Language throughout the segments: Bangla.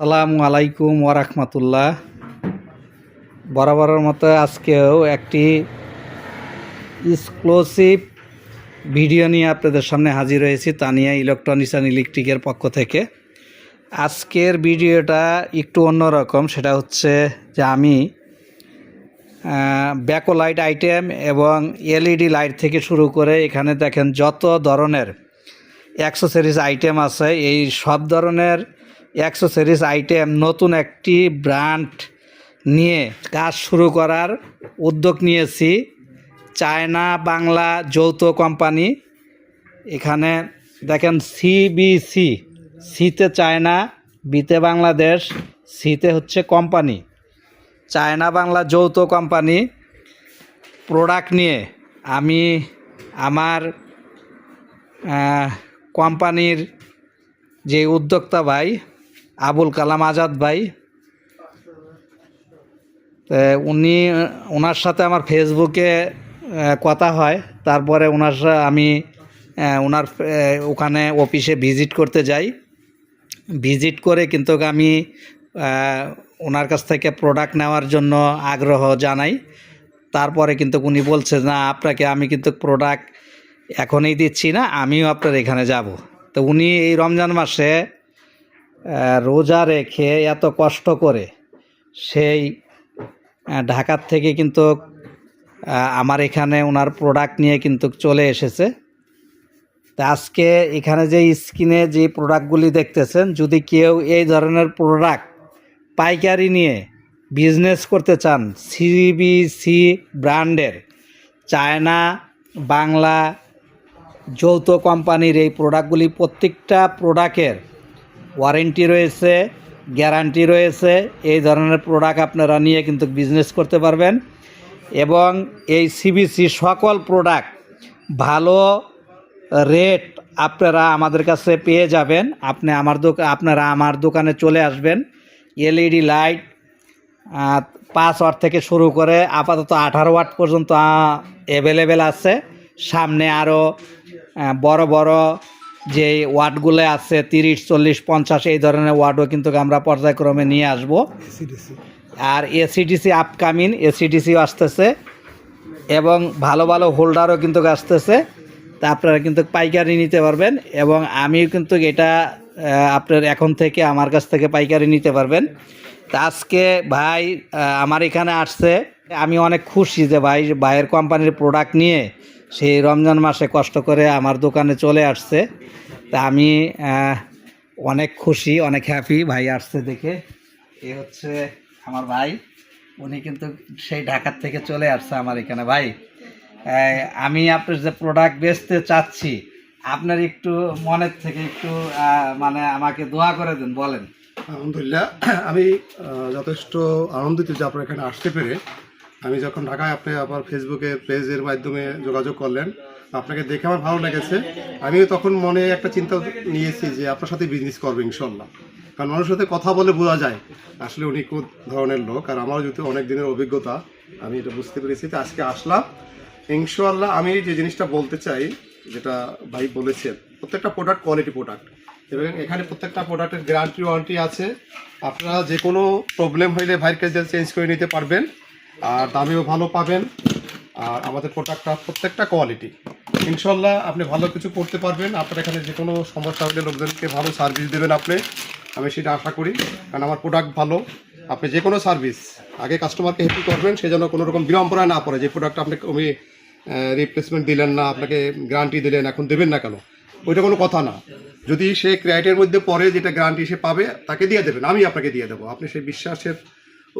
সালামু আলাইকুম ওরহমতুল্লাহ বরাবরের মতো আজকেও একটি এক্সক্লুসিভ ভিডিও নিয়ে আপনাদের সামনে হাজির হয়েছি তানিয়া ইলেকট্রনিক্স অ্যান্ড ইলেকট্রিকের পক্ষ থেকে। আজকের ভিডিওটা একটু অন্যরকম, সেটা হচ্ছে যে আমি ব্যাকো লাইট আইটেম এবং এলইডি লাইট থেকে শুরু করে এখানে দেখেন যত ধরনের অ্যাক্সেসরিজ আইটেম আছে, এই সব ধরনের অ্যাক্সেসরিজ আইটেম, নতুন একটি ব্র্যান্ড নিয়ে কাজ শুরু করার উদ্যোগ নিয়েছি। চায়না বাংলা যৌথ কোম্পানি, এখানে দেখেন সিবিসি সিতে চায়না বিতে বাংলাদেশ সিতে হচ্ছে কোম্পানি। চায়না বাংলা যৌথ কোম্পানি প্রোডাক্ট নিয়ে আমি আমার কোম্পানির যে উদ্যোক্তা ভাই আবুল কালাম আজাদ ভাই। উনি ওনার সাথে আমার ফেসবুকে কথা হয়। তারপরে ওনার আমি ওনার ওখানে অফিসে ভিজিট করতে যাই। ভিজিট করে কিন্তু আমি ওনার কাছ থেকে প্রোডাক্ট নেওয়ার জন্য আগ্রহ জানাই। তারপরে কিন্তু উনি বলছে, না, আপনাকে আমি কিন্তু প্রোডাক্ট এখনই দিচ্ছি না, আমিও আপনার এখানে যাব। তো উনি এই রমজান মাসে রোজা রেখে এত কষ্ট করে সেই ঢাকার থেকে কিন্তু আমার এখানে ওনার প্রোডাক্ট নিয়ে কিন্তু চলে এসেছে। তা আজকে এখানে যে স্ক্রিনে যে প্রোডাক্টগুলি দেখতেছেন, যদি কেউ এই ধরনের প্রোডাক্ট পাইকারি নিয়ে বিজনেস করতে চান সিবিসি ব্র্যান্ডের চায়না, বাংলা যৌথ কোম্পানির এই প্রোডাক্টগুলি প্রত্যেকটা প্রোডাক্টের ওয়ারেন্টি রয়েছে গ্যারান্টি রয়েছে এই ধরনের প্রোডাক্ট আপনারা নিয়ে কিন্তু বিজনেস করতে পারবেন। এবং এই সিবিসি সকল প্রোডাক্ট ভালো রেট আপনারা আমাদের কাছে পেয়ে যাবেন। আপনি আমার দোকান আপনারা আমার দোকানে চলে আসবেন। এলইডি লাইট আহ, পাঁচ ওয়াট থেকে শুরু করে আপাতত আঠারো ওয়াট পর্যন্ত অ্যাভেলেবেল আছে। সামনে আরও বড় বড় যে ওয়ার্ডগুলো আছে তিরিশ চল্লিশ পঞ্চাশ এই ধরনের ওয়ার্ডও কিন্তু আমরা পর্যায়ক্রমে নিয়ে আসব। আর এসিডিসি আপকামিং এসিডিসিও আসতেছে এবং ভালো ভালো হোল্ডারও কিন্তু আসতেছে। তা আপনারা কিন্তু পাইকারি নিতে পারবেন এবং আমিও কিন্তু এটা আপনার এখন থেকে আমার কাছ থেকে পাইকারি নিতে পারবেন। তা আজকে ভাই আমার এখানে আসছে। আমি অনেক খুশি যে ভাই ভাইয়ের কোম্পানির প্রোডাক্ট নিয়ে সেই রমজান মাসে কষ্ট করে আমার দোকানে চলে আসছে। তা আমি অনেক খুশি, অনেক হ্যাপি ভাই আসছে দেখে। এ হচ্ছে আমার ভাই। উনি কিন্তু সেই ঢাকার থেকে চলে আসছে আমার এখানে। ভাই আমি আপনার যে প্রোডাক্ট বেচতে চাচ্ছি, আপনার একটু মনের থেকে একটু মানে আমাকে দোয়া করে দেন, বলেন। আলহামদুলিল্লাহ। আমি যথেষ্ট আনন্দিত যে আপনার এখানে আসতে পেরে। আমি যখন ঢাকায় আপনি আবার ফেসবুকে পেজের মাধ্যমে যোগাযোগ করলেন, আপনাকে দেখে আমার ভালো লেগেছে। আমিও তখন মনে একটা চিন্তা নিয়েছি যে আপনার সাথে বিজনেস করব ইনশাল্লাহ কারণ মানুষের সাথে কথা বলে বোঝা যায় আসলে উনি কোন ধরনের লোক। আর আমারও যেহেতু অনেক দিনের অভিজ্ঞতা, আমি এটা বুঝতে পেরেছি। তো আজকে আসলাম। ইনশাল্লাহ আমি যে জিনিসটা বলতে চাই, যেটা ভাই বলেছেন, প্রত্যেকটা প্রোডাক্ট কোয়ালিটি প্রোডাক্ট এবং এখানে প্রত্যেকটা প্রোডাক্টের গ্যারান্টি ওয়ারেন্টি আছে। আপনারা যে কোনো প্রবলেম হইলে ভাইয়ের কাছে চেঞ্জ করে নিতে পারবেন। আর দামেও ভালো পাবেন। আর আমাদের প্রোডাক্টটা প্রত্যেকটা কোয়ালিটি। ইনশাল্লাহ আপনি ভালো কিছু করতে পারবেন। আপনার এখানে যে কোনো সমস্যা হলে লোকজনকে ভালো সার্ভিস দেবেন আপনি। আমি সেটা আশা করি। কারণ আমার প্রোডাক্ট ভালো। আপনি যে কোনো সার্ভিস আগে কাস্টমারকে হ্যাপি করবেন, সে যেন কোনো রকম বিড়ম্বনায় না পড়ে। যে প্রোডাক্ট আপনাকে আমি রিপ্লেসমেন্ট দিলেন না, আপনাকে গ্যারান্টি দিলেন, এখন দেবেন না কেন? ওইটা কোনো কথা না। যদি সে ক্রাইটের মধ্যে পড়ে, যেটা গ্যারান্টি সে পাবে, তাকে দিয়ে দেবেন। আমি আপনাকে দিয়ে দেবো। আপনি সেই বিশ্বাসের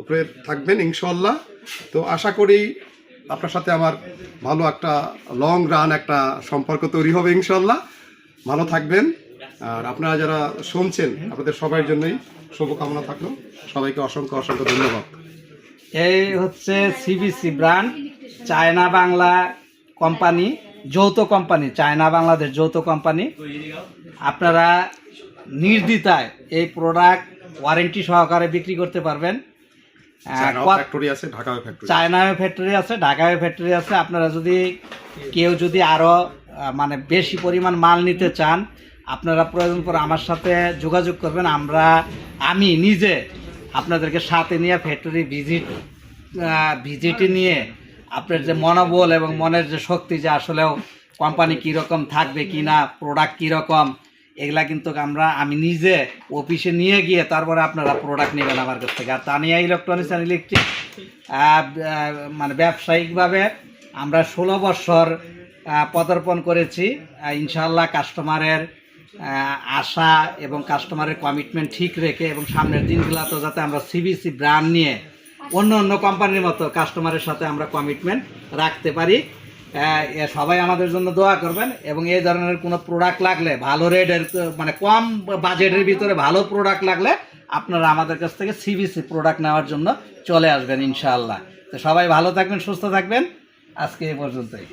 উপরে থাকবেন ইনশাল্লাহ তো আশা করি আপনার সাথে আমার ভালো একটা লং রান একটা সম্পর্ক তৈরি হবে ইনশাল্লাহ ভালো থাকবেন। আর আপনারা যারা শুনছেন, আপনাদের সবার জন্যই শুভকামনা থাকল। সবাইকে অসংখ্য অসংখ্য ধন্যবাদ। এই হচ্ছে CBC brand China Bangla company যৌথ কোম্পানি চায়না বাংলাদেশ যৌথ কোম্পানি আপনারা নির্দ্বিধায় এই প্রোডাক্ট ওয়ারেন্টি সহকারে বিক্রি করতে পারবেন। ফ্যাক্টরি আছে ঢাকা ফ্যাক্টরি চায়নায় ফ্যাক্টরি আছে ঢাকায় ফ্যাক্টরি আছে। আপনারা যদি কেউ যদি আরও মানে বেশি পরিমাণ মাল নিতে চান আপনারা প্রয়োজন পরে আমার সাথে যোগাযোগ করবেন। আমরা আমি নিজে আপনাদেরকে সাথে নিয়ে ফ্যাক্টরি ভিজিট ভিজিটে নিয়ে আপনার যে মনোবল এবং মনের যে শক্তি যে আসলেও কোম্পানি কীরকম থাকবে কি না প্রোডাক্ট কীরকম এগুলা কিন্তু আমরা আমি নিজে অফিসে নিয়ে গিয়ে তারপরে আপনারা প্রোডাক্ট নেবেন আমার কাছ থেকে। আর তানিয়া ইলেকট্রনিক্স অ্যান্ড ইলেকট্রিক মানে ব্যবসায়িকভাবে আমরা ষোলো বছর পদার্পণ করেছি। ইনশাল্লাহ কাস্টমারের আশা এবং কাস্টমারের কমিটমেন্ট ঠিক রেখে এবং সামনের দিনগুলোতে যাতে আমরা সিবিসি ব্র্যান্ড নিয়ে অন্য অন্য কোম্পানির মতো কাস্টমারের সাথে আমরা কমিটমেন্ট রাখতে পারি। সবাই আমাদের জন্য দোয়া করবেন এবং এই ধরনের কোনো প্রোডাক্ট লাগলে, ভালো রেটের মানে কম বাজেটের ভিতরে ভালো প্রোডাক্ট লাগলে আপনারা আমাদের কাছ থেকে সিবিসি প্রোডাক্ট নেওয়ার জন্য চলে আসবেন ইনশাআল্লাহ। তো সবাই ভালো থাকবেন, সুস্থ থাকবেন। আজকে এই পর্যন্তই।